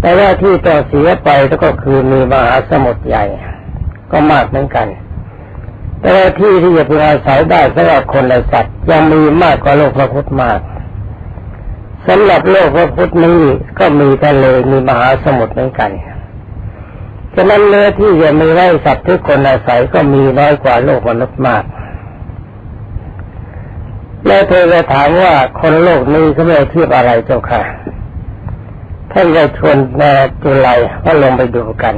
แต่ว่าที่ต่อเสียไปก็คือมีมหาสมุทรใหญ่ ก็มากเหมือนกัน แต่ที่ที่จะพึงอาศัยได้สำหรับคนและสัตว์ยังมีมากกว่าโลกพระพุทธมากสำหรับโลกพระพุทธนี้ก็มีทะเลมีมหาสมุทรเหมือนกันฉะนั้นเนื้อที่จะมีไร่สัตว์ทุกคนอาศัยก็มีน้อยกว่าโลกมนุษย์มาก แล้วเธอจะถามว่าคนโลกนี้เขาไม่เทียบอะไรเจ้าค่ะ ท่านจะชวนแม่จุไลว่าลงไปดูกัน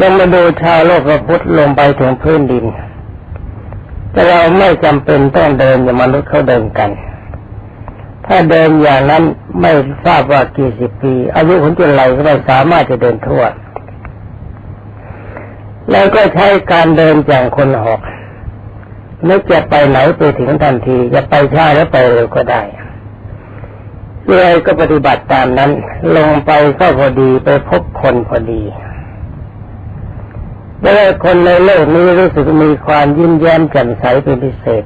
ลงมาดูชาวโลกพระพุทธลงไปถึงพื้นดิน แต่เราไม่จำเป็นต้องเดินอย่างมนุษย์เขาเดินกัน ถ้าเดินอย่างนั้นไม่ทราบว่ากี่สิบปี อายุของจุไลก็ไม่สามารถจะเดินทั่ว แล้วก็ใช้การเดินอย่างคนหอกนึกจะไปไหนไปถึงทันที จะไปช้าหรือไปเร็วก็ได้ เลยก็ปฏิบัติตามนั้น ลงไปก็พอดีไปพบคนพอดีเมื่อคนในโลกนี้รู้สึกมีความยิ้มแย้มแจ่มใสเป็นพิเศษ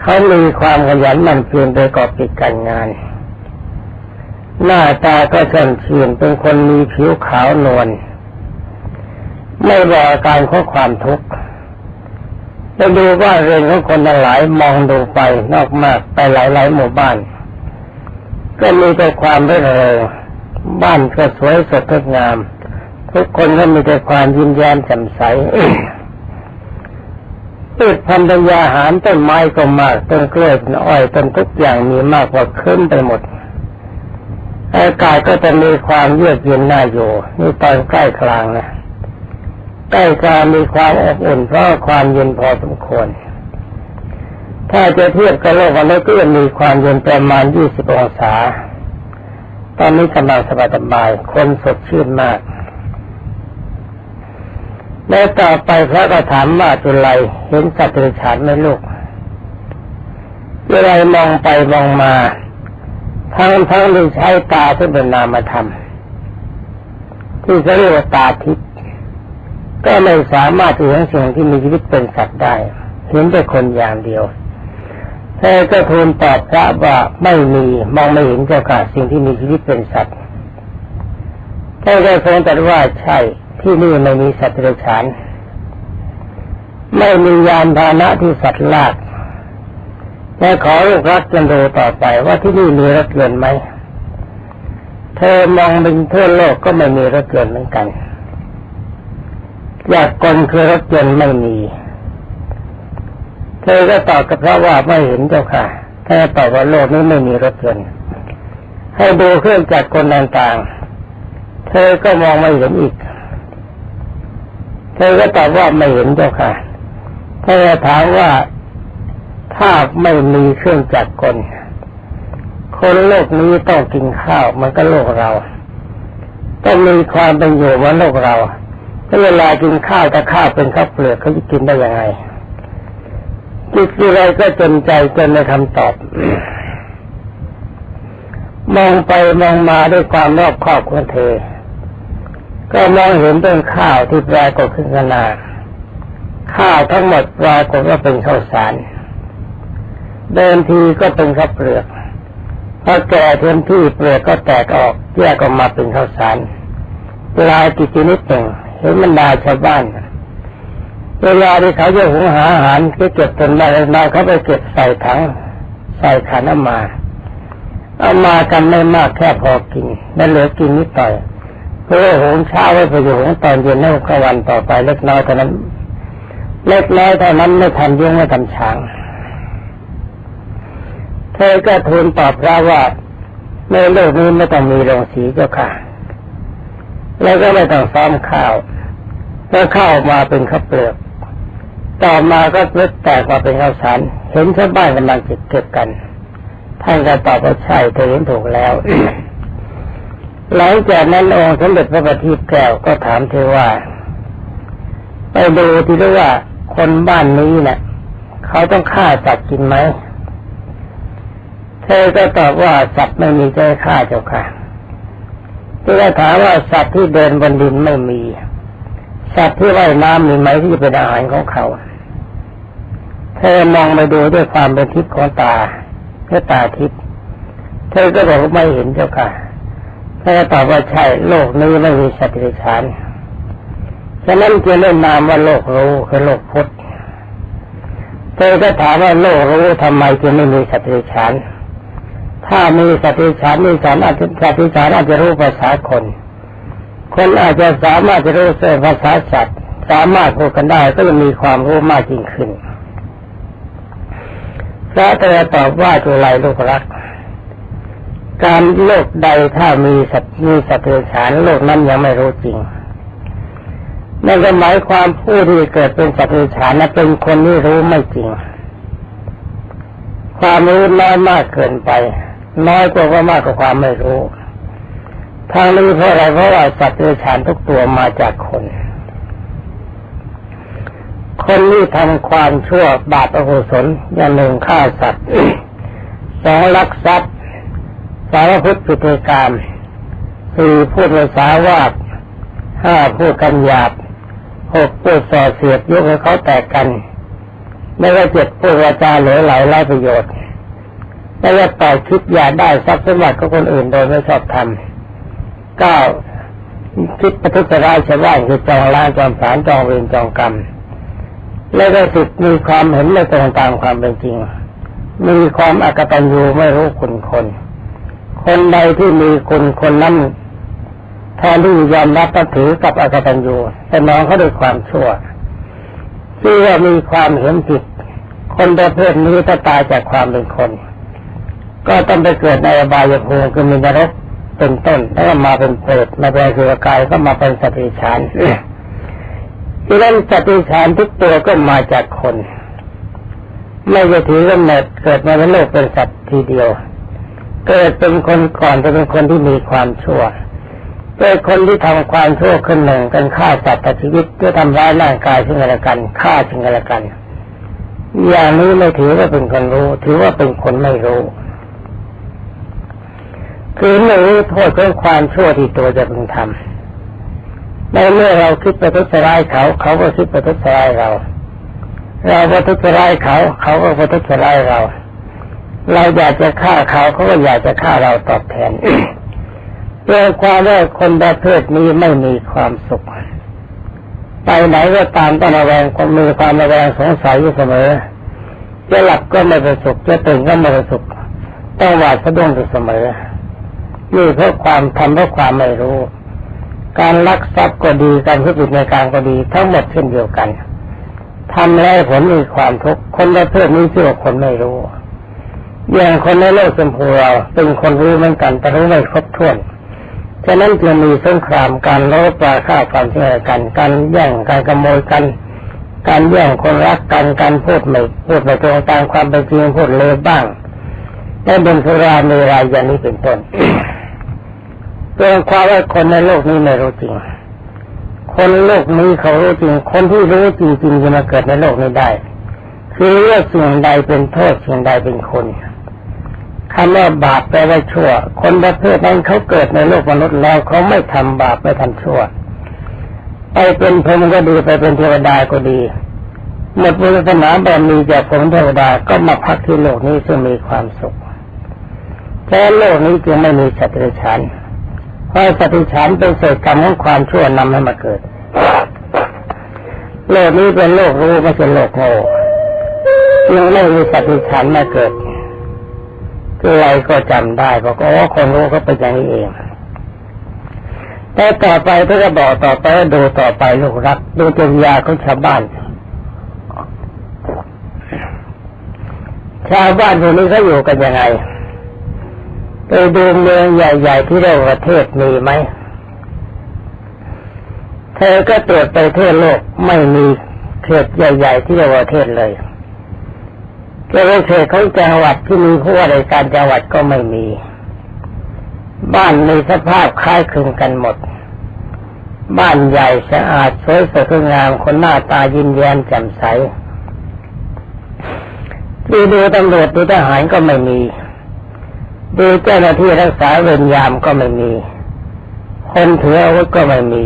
เขามีความขยันหมั่นเพียรไปกอบกิจการงาน หน้าตาก็เฉมเชียนเป็นคนมีผิวขาวนวลไม่บอกอาการของความทุกข์ไปดูว่าเรื่อนของคนหลายมองดูไปนอกมากไปหลายหลายหมู่บ้าน ก็มีแต่ความเรื่อเริงบ้านก็สวยสดงดงาม ทุกคนก็มีแต่ความยิ้มแย้มแจ่มใสพืชพันธุ์ยาหารต้นไม้ก็มากต้นกล้วยต้นอ้อยต้นทุกอย่างมีมากกว่าขึ้นไปหมดอากาศก็จะมีความเยือกเย็นน่าอยู่นี่ตอนใกล้กลางนะใกล้กลางมีความอบอุ่นเพราะความเย็นพอสมควร ถ้าจะเทียบกับโลกมนุษย์ก็มีความเย็นประมาณยี่สิบองศา ตอนนี้กำลังสบายสบายคนสดชื่นมาก แล้วต่อไปพระก็ถามว่าจุไรเห็นสัตว์เดรัจฉานไหมลูกจุไรมองไปมองมา ทั้งทั้งที่ใช้ตาที่เป็นนามธรรม ที่เขาเรียกว่าตาทิพย์ก็ไม่สามารถจะเห็นสิ่งที่มีชีวิตเป็นสัตว์ได้เห็นแต่คนอย่างเดียว เธอก็ทูลตอบพระว่าไม่มีมองไม่เห็นเจ้าค่ะสิ่งที่มีชีวิตเป็นสัตว์ท่านก็ทรงตรัสว่าใช่ที่นี่ไม่มีสัตว์เดรัจฉานไม่มียานพาหนะที่สัตว์ลากและขอลูกรักจะดูต่อไปว่าที่นี่มีรถยนต์ไหม เธอมองเป็นทั่วโลกก็ไม่มีรถยนต์เหมือนกัน อยากกลคือรถยนต์ไม่มี เธอก็ตอบกับพระว่าไม่เห็นเจ้าค่ะถ้าตอบว่าโลกนี้ไม่มีรถยนต์ให้ดูเครื่องจักรกลต่างๆ เธอก็มองไม่เห็นอีก เธอก็ตอบว่าไม่เห็นเจ้าค่ะถ้าถามว่าถ้าไม่มีเครื่องจักรกล คนโลกนี้ต้องกินข้าวมันก็โลกเรา ต้องมีความเป็นอยู่มือนโลกเราถ้าเวลากินข้าวแต่ข้าวเป็นข้าวเปลือกเขาจะกินได้ยังไง จิตอะไรก็จนใจจนในคำตอบ มองไปมองมาด้วยความรอบคอบของเธอ ก็มองเห็นต้นข้าวที่ปรากฏขึ้นขนาข้าวทั้งหมดปรากฏว่าเป็นข้าวสาร เดินทีก็เป็นข้าวเปลือกพอแก่เต็มที่เปลือกก็แตกออกแยกออกมาเป็นข้าวสารปลายกิจนิดหนึ่งเห็นมันดาชาวบ้าน เวลาที่เขาจะหุงหาอาหารก็เก็บเป็นมามาเขาไปเก็บใส่ถังใส่ขันเอามา เอามากันไม่มากแค่พอกินนั่นเหลือกินนิดหน่อยเพื่อหุงเช้าไว้เพื่อหุงตอนเย็นให้กลางวันต่อไปเล็กน้อยเท่านั้น เล็กน้อยเท่านั้นไม่ทันเยี่ยงไม่ทันช้างเธอก็ทูลตอบพระว่าในโลกนี้ไม่ต้องมีโรงสีเจ้าค่ะ แล้วก็ไม่ต้องซ้อมข้าวแล้วข้าวมาเป็นข้าวเปลือก ต่อมาก็เล็กแตกมาเป็นข้าวสาร เห็นชาวบ้านกำลังเก็บเก็บกัน ท่านก็ตอบว่าใช่เธอเห็นถูกแล้ว หลังจากนั้นองค์สมเด็จพระบัณฑิตแก้วก็ถามเธอว่า ไปดูที่ด้วยว่าคนบ้านนี้เนะ่ะเขาต้องฆ่าสัตว์กินไหม เธอก็ตอบว่าสัตว์ไม่มีใจฆ่าเจ้าค่ะเธอก็ถามว่าสัตว์ที่เดินบนดินไม่มี สัตว์ที่ว่ายน้ำมีไหมที่เป็นอาหารของเขา เธอมองไปดูด้วยความเป็นทิพย์ของตาเพื่อตาทิพย์เธอก็บอกว่าไม่เห็นเจ้าค่ะถ้าตอบว่าใช่โลกนี้ไม่มีสัตว์เดรัจฉานฉะนั้นจะเล่นนามว่าโลกรู้คือโลกพุทธเธอก็ถามว่าโลกรู้ทำไมจึงไม่มีสัตว์เดรัจฉานถ้ามีสัตว์เดรัจฉานมีสารอาจจะสัตว์เดรัจฉานอาจจะรู้ภาษาคน คนอาจจะสามารถจะรู้ภาษาสัตว์สามารถพูดกันได้ก็จะมีความรู้มากยิ่งขึ้น ระเตระตอบว่าจุไรลูกรัก การโลกใดถ้ามีสัตว์มีสัตว์เดรัจฉานโลกนั้นยังไม่รู้จริงนั่นก็หมายความผู้ที่เกิดเป็นสัตว์เดรัจฉานนั้นเป็นคนที่รู้ไม่จริง ความรู้น้อยมากเกินไป น้อยกว่าว่ามากกว่าความไม่รู้ทางนี้เพราะอะไรเพราะว่าสัตว์เดรัจฉานทุกตัวมาจากคน คนที่ทำความชั่วบาปอกุศลอย่างหนึ่งฆ่าสัตว์สองลักทรัพย์สารพุทธปิฎกรรมสี่พูดภาษาวาดห้าพูดกันหยาบหกพูดส่อเสียดยกให้เขาแตกกันไม่ว่าเจ็ดพูดวาจาเหลือไหลไร้ประโยชน์ไม่ว่าต่อคิดอยากได้ทรัพย์สมบัติของคนอื่นโดยไม่ชอบทำเก้าคิดประทุษร้ายชาวบ้านคือจองล้างจองผลานจองเวรจองกรรม แล้วก็สิทมีความเห็นไม่ตรงตามความเป็นจริง มีความอกตัญญูไม่รู้คุณคน คนใดที่มีคุณคนนั้นแทนที่ยอมรับถือกับอกตัญญูแต่มองเขาด้วยความชั่วที่ว่ามีความเห็นผิดคนประเภทนี้ถ้าตายจากความเป็นคน ก็ต้องไปเกิดในอบายภูมิคือมีนรกเป็นต้น แล้วมาเป็นเปรตมาเป็นคือกายก็มาเป็นสติฉาน ดังนั้นสติฉานทุกตัวก็มาจากคน ไม่จะถือกำเนิดเกิดมาในโลกเป็นสัตว์ทีเดียว เกิดเป็นคนก่อนจะเป็นคนที่มีความชั่วเป็นคนที่ทำความชั่วขึ้นหนึ่งกันฆ่าสัตว์ตัดชีวิตเพื่อทำร้ายร่างกายซึ่งกันและกันฆ่าซึ่งกันและกัน อย่างนี้ไม่ถือว่าเป็นคนรู้ ถือว่าเป็นคนไม่รู้คือไม่รู้โทษของความชั่วที่ตัวจะพึงทำ ในเมื่อเราคิดประทุษร้ายเขา เขาก็คิดประทุษร้ายเรา เราประทุษร้ายเขา เขาก็ประทุษร้ายเรา เราอยากจะฆ่าเขาเขาก็อยากจะฆ่าเราตอบแทนเรื่องความว่าคนประเภทนี้ไม่มีความสุข ไปไหนก็ตามต้องระแวงคนมีความระแวงสงสัยอยู่เสมอ จะหลับก็ไม่ประสบจะตื่นก็ไม่ประสบต้องหวาดสะดุ้งอยู่เสมอนี่เพราะความทำเพราะความไม่รู้ การลักทรัพย์ก็ดีการทุจริตในการก็ดี ทั้งหมดเช่นเดียวกันทำแล้วผลมีความทุกข์คนประเภทนี้ชื่อว่าคนไม่รู้อย่างคนในโลกสมพูเราเป็นคนรู้เหมือนกันแต่รู้ไม่ครบถ้วนฉะนั้นจึงมีสงครามการลบปราฆ่าความเชื่อกัน การแย่งการขโมยกัน การแย่งคนรักกันการพูดไม่พูดไม่ตรงตามความเป็นจริงพูดเลวบ้างได้เป็นสุราเมรายอย่างนี้เป็นต้น เป็นความว่าคนในโลกนี้ไม่รู้จริง คนโลกนี้เขารู้จริง คนที่รู้จริงๆจะมาเกิดในโลกนี้ได้ คือเรื่องสิ่งใดเป็นโทษสิ่งใดเป็นคนคำว่าบาปแปลว่าชั่ว คนประเภทนั้นเขาเกิดในโลกมนุษย์แล้วเขาไม่ทำบาปไม่ทำชั่ว ไปเป็นพรหมก็ดีไปเป็นเทวดาก็ดีหมดบุญสนาบารมีจากพรหมเทวดาก็มาพักที่โลกนี้ซึ่งมีความสุขแต่โลกนี้จึงไม่มีสัตว์เดรัจฉาน เพราะสัตว์เดรันเป็นเศษกรรมของความชั่วนำให้มาเกิด โลกนี้เป็นโลกรู้ไม่ใช่โลกโง่ยังไม่มีสัตว์เดรันมาเกิดอะไรก็จำได้บอกว่าคนรู้ก็เป็นอย่างนี้เองแต่ต่อไปถ้าจะบอกต่อไปดูต่อไปลูกรัก ดูจริยาของชาวบ้านชาวบ้านพวกนี้เขาอยู่กันยังไง ไปดูเมืองใหญ่ ๆ ที่เรียกว่าประเทศมีไหม เธอก็ตรวจไปเทศโลกไม่มีเขตใหญ่ ๆ ที่เรียกว่าประเทศเลยก็เป็นเขตของจังหวัดที่มีผู้ว่าราชการจังหวัดก็ไม่มี บ้านมีสภาพคล้ายคลึงกันหมด บ้านใหญ่สะอาดสวยสดงามคนหน้าตายิ้มแย้มแจ่มใสดูดูตำรวจดูทหารก็ไม่มี ดูเจ้าหน้าที่รักษาเวรยามก็ไม่มี คนถืออาวุธก็ไม่มี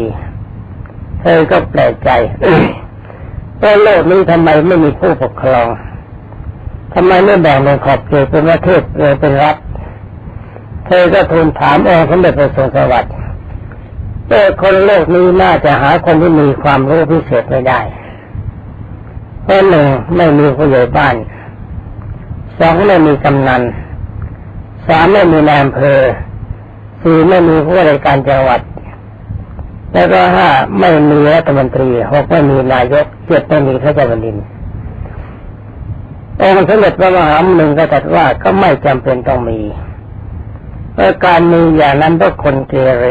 เธอก็แปลกใจว่าโลกนี้ทำไมไม่มีผู้ปกครองทำไมไม่แบ่งเป็นขอบเขตเป็นประเทศเป็นรัฐ เธอก็ทูลถามองค์สมเด็จพระทรงสวัสดิ์เออคนโลกนี้น่าจะหาคนที่มีความรู้พิเศษไม่ได้เพราะหนึ่งไม่มีผู้ใหญ่บ้านสองไม่มีกำนัน สามไม่มีนายอำเภอสี่ไม่มีผู้ว่าราชการจังหวัด แล้วก็ห้าไม่มีรัฐมนตรีหกไม่มีนายกเจ็ดไม่มีพระเจ้าแผ่นดินองค์สมเด็จพระมหาหนึ่งก็ตรัสว่าก็ไม่จำเป็นต้องมีเพราะการมีอย่างนั้นต้องคนเกเร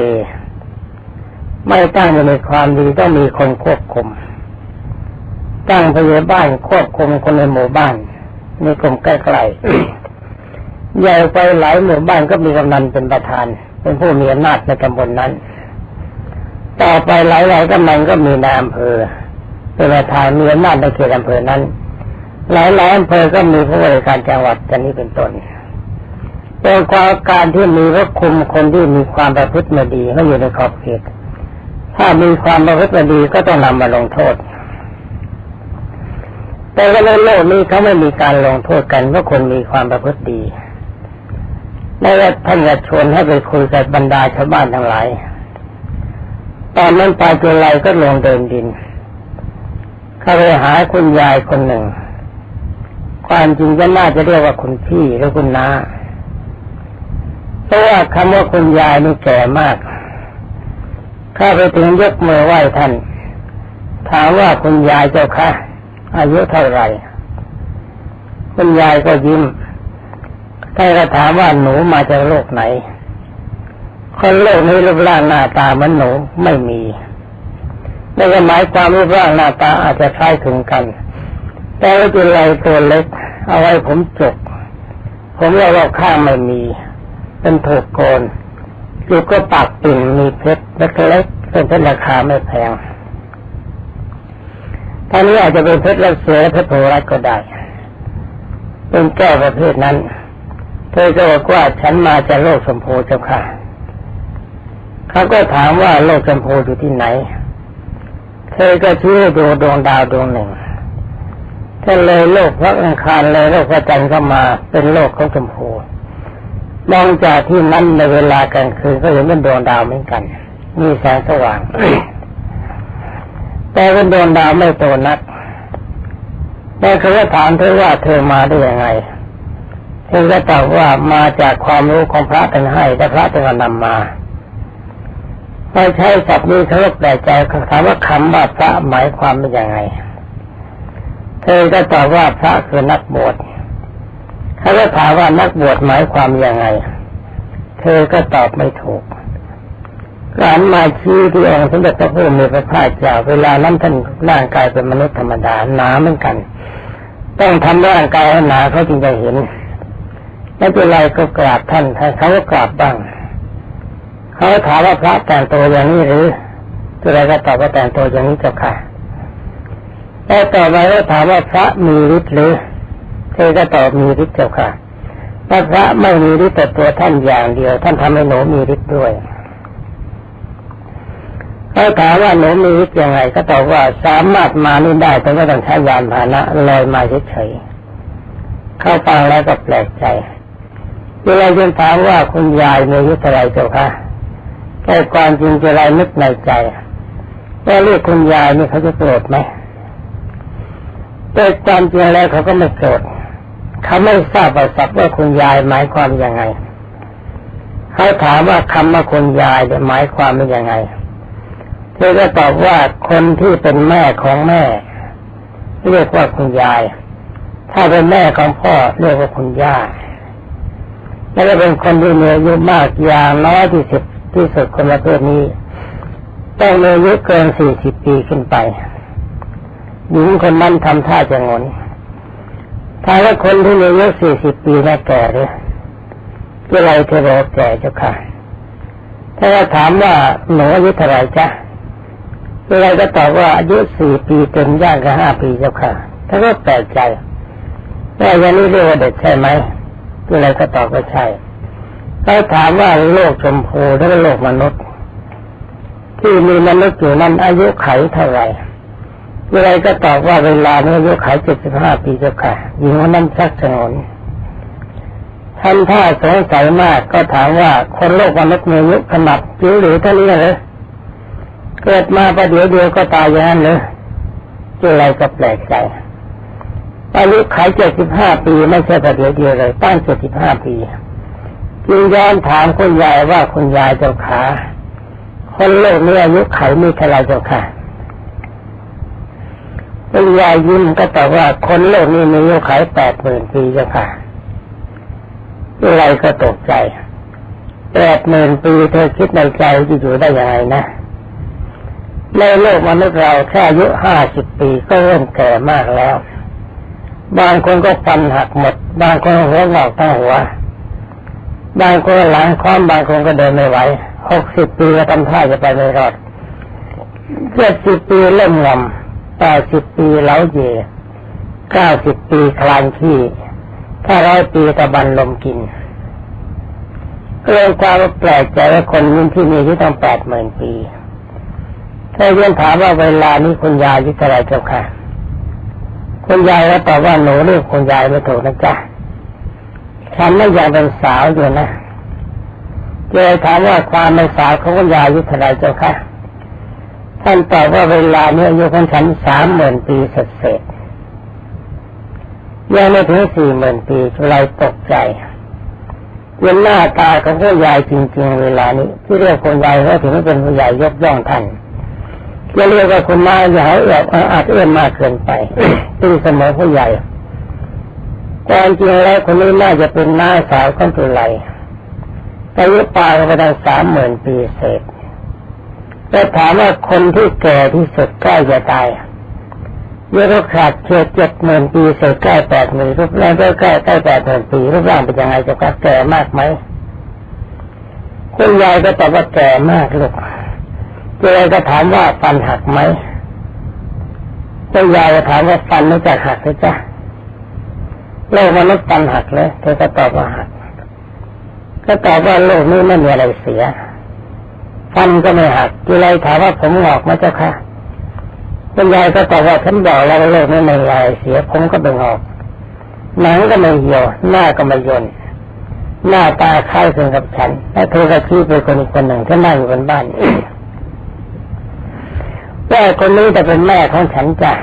ไม่ตั้งอยู่ในความดีต้องมีคนควบคุม ตั้งพยาบ้านควบคุมคนในหมู่บ้านในกลุ่มใกล้ๆ ใหญ่ไปหลายหมู่บ้านก็มีกำนันเป็นประธาน เป็นผู้มีอำนาจในตำบลนนั้น ต่อไปหลายๆกำนันก็มีนายอำเภอ เป็นประธานมีอำนาจในเขตอำเภอนั้น หลายๆอำเภอก็มีผู้ว่าราชการจังหวัดกันนี้เป็นต้นเป็นความการที่มีว่าคุมคนที่มีความประพฤติไม่ดีให้อยู่ในขอบเขต ถ้ามีความประพฤติไม่ดีก็ต้องนำมาลงโทษ แต่ในโลกนี้เขาไม่มีการลงโทษกันเพราะคนมีความประพฤติดี ในว่าท่านจะชวนให้ไปคุยกับบรรดาชาวบ้านทั้งหลาย ตอนนั้นไปจุลัยก็ลงเดินดิน เขาไปหาคุณยายคนหนึ่ง ความจริงก็น่าจะเรียกว่าคุณพี่หรือคุณน้าเพราะว่าคำว่าคุณยายนี่แก่มากข้าไปถึงยกมือไหว้ท่าน ถามว่าคุณยายเจ้าคะอายุเท่าไหร่ คุณยายก็ยิ้ม ท่านก็ถามว่าหนูมาจากโลกไหน คนโลกนี้รูปร่างหน้าตาเหมือนหนูไม่มีนั่นก็หมายความรูปร่างหน้าตาอาจจะคล้ายคลึงกัน แต่ว่าจุลัยตัวเล็ก เอาไว้ผมจก ผมเรียกว่าข้างไม่มี เป็นถูกโกนจุกก็ปากปิ่นมีเพชรเล็กๆเป็นเพชรราคาไม่แพงท่านี้อาจจะเป็นเพชรรัสเซียเพชรโพรัสก็ได้ เป็นแก้วประเภทนั้น เธอก็บอกว่าฉันมาจากโลกสมโพเจ้าค่ะเขาก็ถามว่าโลกสมโพอยู่ที่ไหน เธอก็ชี้ให้ดูดวงดาวดวงหนึ่งถ้าเลยโลกพระอังคารเลยโลกพระจันทร์เข้ามาเป็นโลกของชมพูมองจากที่นั้นในเวลากลางคืนก็เห็นเป็นดวงดาวเหมือนกัน มีแสงสว่าง แต่เป็นดวงดาวไม่โตนักแต่เขาก็ถามเธอว่าเธอมาได้ยังไง เธอก็ตอบว่ามาจากความรู้ของพระท่านให้แต่พระท่านนำมาพอใช้ศัพท์นี้เขาแปลกใจเขาถามว่าคำว่าพระหมายความเป็นยังไง เธอก็ตอบว่าพระคือนักบวชเขาก็ถามว่านักบวชหมายความยังไง เธอก็ตอบไม่ถูกการมาชี้ที่องค์สมเด็จพระพุทธมีพระภาเจ้าเวลานั้นท่านร่างกายเป็นมนุษย์ธรรมดาหนาเหมือนกัน ต้องทำร่างกายให้หนาเขาจึงจะเห็น ไม่เป็นไรก็กราบท่านท่านเขาก็กราบบ้าง เขาถามว่าพระแต่งตัวอย่างนี้หรือตัวอะไรก็ตอบว่าแต่งตัวอย่างนี้เจ้าค่ะแล้วต่อไปก็ถามว่าพระมีฤทธิ์หรือเธอก็ตอบมีฤทธิ์เจ้าค่ะถ้าพระไม่มีฤทธิ์แต่ตัวท่านอย่างเดียว ท่านทำให้หนูมีฤทธิ์ด้วยเขาถามว่าหนูมีฤทธิ์ยังไง ก็ตอบว่าสามารถมานี่ได้แต่ก็ต้องใช้ยานพาหนะลอยมาเฉยๆเข้าฟังแล้วก็แปลกใจ เวลาจึงถามว่าคุณยายมียุทธอะไรเจ้าคะแต่ความจริงจะไรนึกในใจว่าเรียกคุณยายนี่เขาจะโกรธไหมแต่ความจริงแล้วเขาก็ไม่โกรธเขาไม่ทราบประสับว่าคุณยายหมายความยังไงเขาถามว่าคำว่าคุณยายเนี่ยหมายความเป็นยังไงเธอก็ตอบว่าคนที่เป็นแม่ของแม่ เรียกว่าคุณยาย ถ้าเป็นแม่ของพ่อเรียกว่าคุณย่า แล้วก็เป็นคนที่มีอายุมากอย่างน้อยที่สุดที่สุดคนประเภทนี้ต้องมีอายุเกินสี่สิบปีขึ้นไปหญิงคนนั้นทำท่าจะงนถ้าว่าคนที่มีอายุสี่สิบปีน่าแก่เลยก็ไรเธอบอกแก่เจ้าค่ะ ถ้าเราถามว่าหนูอายุเท่าไรจ๊ะก็ไรก็ตอบว่าอายุสี่ปีเต็มย่างกับห้าปีเจ้าค่ะ ถ้าก็แปลกใจว่าอย่างนี้เรียกว่าเด็กใช่ไหม ก็ไรก็ตอบว่าใช่ถ้าถามว่าโลกชมพูแล้วโลกมนุษย์ ที่มีมนุษย์อยู่นั้นอายุไขเท่าไหร่เวลาก็ตอบว่าเวลานี้อายุไขเจ็ดสิบห้าปีเจ้าค่ะหญิงคนนั้นชักสงนทำท่าสงสัยมากก็ถามว่าคนโลกมนุษย์มีอายุขนาดจิ๋วหรือเท่านี้เหรอเกิดมาประเดี๋ยวเดียวก็ตายอย่างนั้นเลยอะไรก็แปลกใจ อายุขายเจ็ดสิบห้าปีไม่ใช่ประเดี๋ยวเดียวเลยตั้งเจ็ดสิบห้าปีจึงย้อนถามคุณยายว่าคุณยายเจ้าขาคนโลกนี้อายุไขมีเท่าไรเจ้าค่ะคุณยายยิ้มก็ตอบว่าคนโลกนี้มีอายุไขแปดหมื่นปีเจ้าค่ะอะไรก็ตกใจแปดหมื่นปีเธอคิดในใจจะอยู่ได้ยังไงนะในโลกมนุษย์เราแค่อายุห้าสิบปีก็เริ่มแก่มากแล้ว บางคนก็ฟันหักหมด บางคนหัวงอกทั้งหัว บางคนหลังคล้อมบางคนก็เดินไม่ไหวหกสิบปีก็ทำท่าจะไปไม่รอดเจ็ดสิบปีเล่มงำแปดสิบปีเล้าเย่เก้าสิบปีคลานขี้ถ้าร้อยปีตะบันลมกินเรื่องความแปลกใจว่าคนนี้ที่มีที่ต้องแปดหมื่นปี ถ้าเรียนถามว่าเวลานี้คุณยายอายุเท่าไรเจ้าค่ะ คุณยายก็ตอบว่าหนูเรียกคุณยายไม่ถูกนะจ๊ะฉันไม่อยังเป็นสาวอยู่นะเจอถามว่าความเป็นสาวของคุณยายยุเท่าไรเจ้าค่ะท่านตอบว่าเวลานี้อายุของฉันสามหมื่นปีเสร็จยังไม่ถึงสี่หมื่นปีชุไลตกใจเป็นหน้าตาของผู้ใหญ่จริง ๆ เวลานี้ ที่เรียกคนใหญ่ก็ถือว่าเป็นผู้ใหญ่ยกย่องท่าน จะเรียกว่าคุณน้าอย่าให้แบบอาจเอื้อนมากเกินไปตีเสมอผู้ใหญ่ความจริงแล้วคนนี้น่าจะเป็นน้าสาวของตุไลอายุปลายไปได้สามหมื่นปีเศษแต่ถามว่าคนที่แก่ที่สุดใกล้จะตายเมื่อเราขาดเชือเจ็ดหมื่นปีเศษใกล้แปดหมื่นรูปร่างก็ใกล้ใกล้แปดหมื่นปีรูปร่างเป็นยังไงจะแก่มากไหมคุณยายก็ตอบว่าแก่มากลูก เจอก็ถามว่าฟันหักไหมเจ้ายายก็ถามว่าฟันไม่จะหักหรือจ้ะโลกมนุษย์ฟันหักเลยเธอก็ตอบว่าหัก ก็ตอบว่าโลกนี้ไม่มีอะไรเสีย ฟันก็ไม่หักจีไรถามว่าผมหงอกไหมเจ้าค่ะคุณยายก็ตอบว่าฉันบอกแล้วโลกนี้ไม่ลายเสีย ผมก็เป็นงอก หนังก็ไม่เหี่ยว หน้าก็ไม่ย่นหน้าตาคล้ายคลึงกับฉัน และเธอก็ชี้ไปคนอีกคนหนึ่งที่นั่งอยู่บนบ้าน แม่คนนี้จะเป็นแม่ของฉันจ้ะ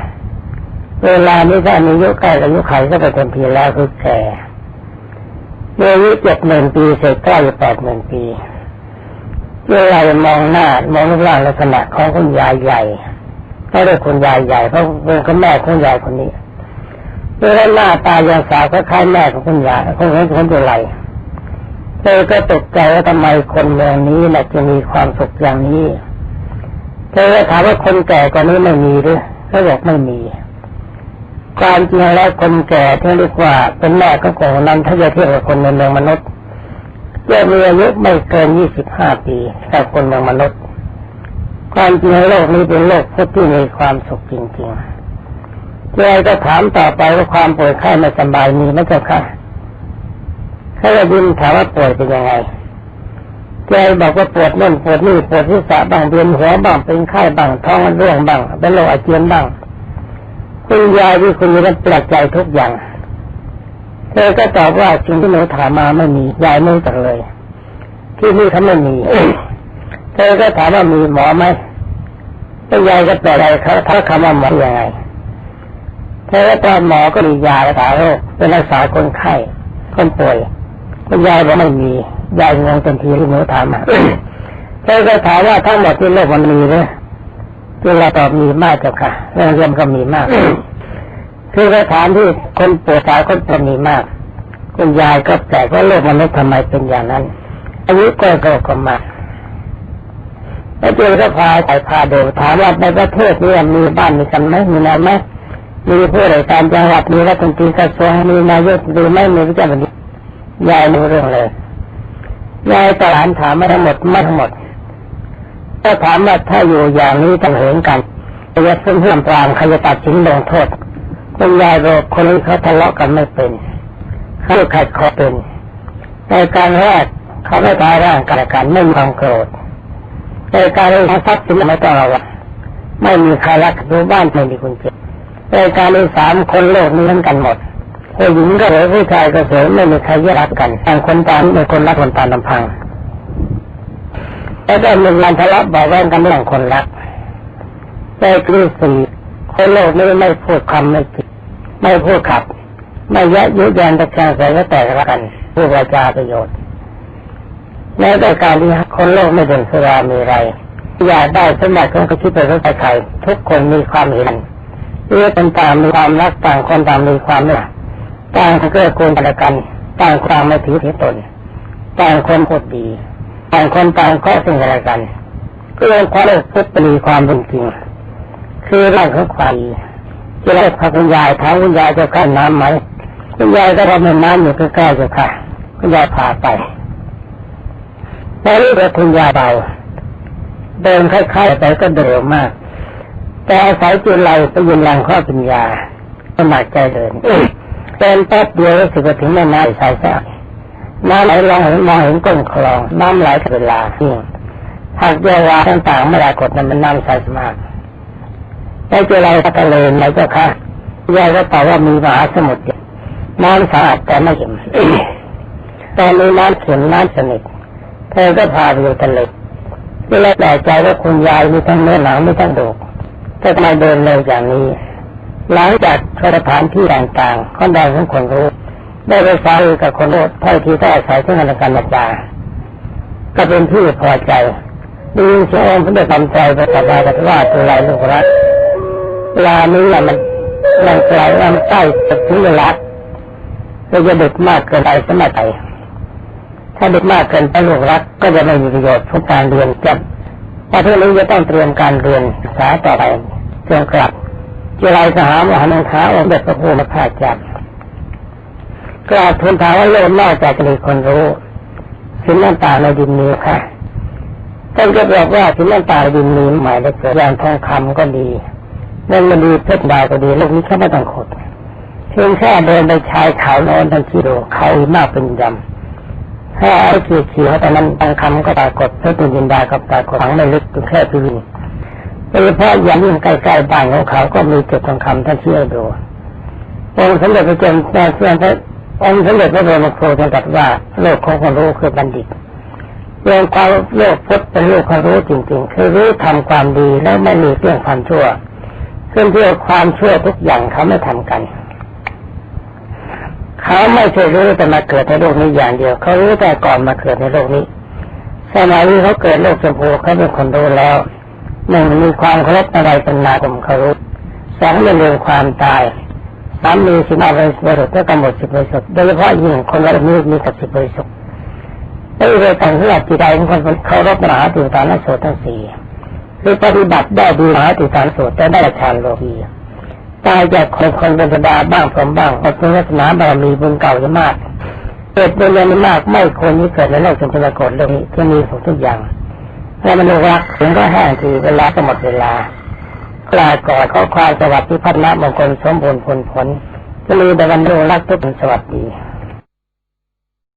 เวลานี้ถ้ามียุใกล้อายุไขก็เป็นคนทีแล้วคือแก่เมื่ออายุเจ็ดหมื่นปีเสร็จใกล้แปดหมื่นปีเวลามองหน้ามองรูปร่างลักษณะของคุณยายใหญ่ก็เรียกคุณยายใหญ่เพราะเป็นคุณแม่ของยายคนนี้เมื่อหน้าตายังสาวคล้ายแม่ของคุณยายของคนคนตัวไรเธอก็ตกใจว่าทำไมคนเมืองนี้แหละจะมีความสุขอย่างนี้ เธอถามว่าคนแก่กว่านี้ไม่มีหรือเขาบอกไม่มี ความจริงแล้วคนแก่ที่เรียกว่าเป็นแม่ก็ของนั้นถ้าจะเทียบกับคนในเมืองมนุษย์จะมีอายุไม่เกินยี่สิบห้าปีแต่คนเมืองมนุษย์ ความจริงโลกนี้เป็นโลกที่มีความสุขจริงๆเจ้าก็ถามต่อไปว่าความป่วยไข้ไม่สบายมีไหมเจ้าคะเขาจะยินถามว่าป่วยเป็นยังไง ใจบอกว่าปวดนั่นปวดนี่ปวดที่สะบ้างเวียนหัวบ้างเป็นไข้บ้างท้องร่วงบ้างเป็นโรคอาเจียนบ้างคุณยายที่คุณยายแปลกใจทุกอย่างเธอก็ตอบว่าสิ่งที่หนูถามมาไม่มียายไม่รู้จักเลย ที่นี่เขาไม่มีเธอก็ถามว่ามีหมอไหมก็ยายก็แปลอะไรเขาถ้าคำว่าหมอยังไงเธอก็ตอบหมอก็มียารักษาโรคเป็นรักษาคนไข้คนป่วยคุณยายบอกไม่มี ยายงงทันทีที่หนูถามมาเธอก็ถามว่าทั้งหมดที่โลกมันมีเลยที่เราตอบมีมากเจ้าค่ะเรื่องเรียมก็มีมาก คือคำถามที่คนป่วดสายคนปวดมีมาก คุณยายก็แปลกว่าโลกมนุษย์ทำไมเป็นอย่างนั้น อายุก็โตก็มากแล้วเจอก็พาสายพาเดินถามว่าในประเทศนี้มีบ้านมีกันไหมมีนายไหมมีผู้ใดการจังหวัดมีรัฐมนตรีกระทรวงมีนายกหรือไม่มีวิจารณ์ยายรู้เรื่องเลย ยายตลานถามไม่ทั้งหมดไม่ทั้งหมดถ้าถามว่าถ้าอยู่อย่างนี้ต้องเห็นกันจะซึ่งเพื่อนปรามใครจะตัดสินลงโทษคุณยายบอกคนนี้เขาทะเลาะกันไม่เป็นเขาขัดคอเป็นในการแรกเขาไม่ตายร่างกันกันไม่มีความโกรธในการเรื่องทรัพย์สินไม่ต้องระวังไม่มีใครรักรู้บ้านไม่มีคุณเจ็บในการที่สามคนโลกนี้ทั้งกันหมด ผู้หญิงก็เสวยผู้ชายก็เสวยไม่มีใครแยกรักกันต่างคนต่างเป็นคนรักคนตามลำพังแล้วก็มีงานทะเลาะบาะแวงกันเรื่องคนรักแต่กรีสีคนโลกไม่ไม่พูดคำไม่ผิดไม่พูดขับ ไม่แยะยุยานตะแคงใส่ก็แตกรักกันผู้วาจาประโยชน์แม้แต่การที่คนโลกไม่เป็นสุรามีไรอยากได้สมบัติของกคิดไปรู้ใจใครทุกคนมีความเห็นเรื่องต่างมีความรักต่างคนต่างมีความเนี่ย ต่างเกื้อกูลกันกันต่างความไม่ถือที่ตนต่างคนพูดดีต่างคนต่างก็สิ่งอะไรกันก็เลยความพุทธมีความเป็นจริง คือร่างของความดีจะได้พาคุณยายถามคุณยายจะกั้นน้ำไหมคุณยายก็ทำให้น้ำอยู่ใกล้ๆอยู่ค่ะคุณยายพาไปแล้วเรือคุณยายเบาเดินค่อยๆไปก็เร็วมาก แต่อาศัยจุลัยไปยืนแรงข้อปัญญาสมัครใจเดิน เดินแป๊บเดียวรู้สึกว่าถึงแม่น้ำใสสะอาดน้ำไหลลงเห็นมองเห็นก้นคลอง น้ำไหลตลอดเวลาที่หากเวลาต่างๆไม่ได้กดนั้นมันน้ำใสมากได้เจออะไรทะเลไหนเจ้าค่ะยายก็ตอบว่ามีมหาสมุทรน้ำสะอาดแต่ไม่เห็นแต่มีน้ำเข็มน้ำสนิทเธอก็พาไปดูทะเลก็เลยแปลกใจว่าคุณยายมีทั้งเนื้อหนังมีทั้งโดกแต่ทำไมเดินเร็วอย่างนี้ หลังจากสถานที่ต่างๆข้อใดของคนรู้ ได้ไปสายกับคนรู้ถ้อยทีถ้อาศัยที่งานการบัญชาก็เป็นที่พอใจดูเสียงองค์พระเดชทำใจประกาศว่าตัวไรลูกรักเวลานี้มันมันกลมันใกล้จะถึงเวลาเราจะดึกมากเกินไปสมัยไหนถ้าดึกมากเกินไปลูกรัก ก็จะไม่มีประโยชน์ของการเรียนจำพอเท่านี้จะต้องเตรียมการเรียนศึกษาต่อไปเตรียมกลับ เจริญสหามหานังค้าองค์เด็จพระพุทธพาจับกราบทูลถามว่าโลกนอกจากจะมีคนรู้สิ่งต่างๆในดินนี้ค่ะท่านก็บอกว่าสิ่งต่างๆในดินนี้หมายถึงอย่างทองคำก็ดีเงินมันดีเพชรดาวก็ดีโลกนี้แค่ไม่ต้องขดเพียงแค่เดินไปชายเขานอนทันทีโดเขามากเป็นยำถ้าเอาเขียวเขียวแต่นั้นบางคำก็ปรากฏเพชรเป็นยินดากับปรากฏฝังไม่ลึกแค่พิวิน โดยเฉพาะอย่างยิ่งใกล้ๆบ้านของเขาก็มีจุดทองคำท่านเชื่อดูองค์สมเด็จพระเจ้าเชื่อพระองค์สมเด็จพระบรมโคท่านตรัสว่าโลกของคนรู้คือบัณฑิตเรื่องความโลกพุทธเป็นโลกความรู้จริงๆ คือรู้ทำความดีแล้วไม่มีเรื่องความชั่วซึ่งเพื่อความชั่วทุกอย่างเขาไม่ทำกัน เขาไม่ใช่รู้แต่มาเกิดในโลกนี้อย่างเดียว เขารู้แต่ก่อนมาเกิดในโลกนี้สมัยที่เขาเกิดโลกชมพูเขาเป็นคนรู้แล้ว หนึ่งมีความเคารพอะไรเป็นนาคมเขารู้สองไม่ลืมความตายสามมีสิ่งอะไรบริสุทธิ์ก็กำหนดสิบริสุทธิ์โดยเฉพาะยิ่งคนเรานี้มีกับสิบบริสุทธิ์ไม่เคยต่างเพื่อจิตใจของคนเขารบมหาถึงตาและโสทั้งสี่คือปฏิบัติได้ดีมหาติสารสูตแต่ได้ฌานโลกีตายจากคนคนเป็นธรรมดาบ้างผมบ้างอดทนศาสนาบารมีบุญเก่าจะมากเกิดเป็นเรื่องมากไม่ควรนี้เกิดในโลกจนเป็นกฏเรื่องนี้ที่มีทุกอย่าง แล้วมันรักถึงก็แห้งทีเวลาก็หมดเวลากลาก่อนข้อความสวัสดิ์พัฒนามงคลสมบูรณ์ผลผลจะมีแต่วันโลรักทุกคนสวัสดี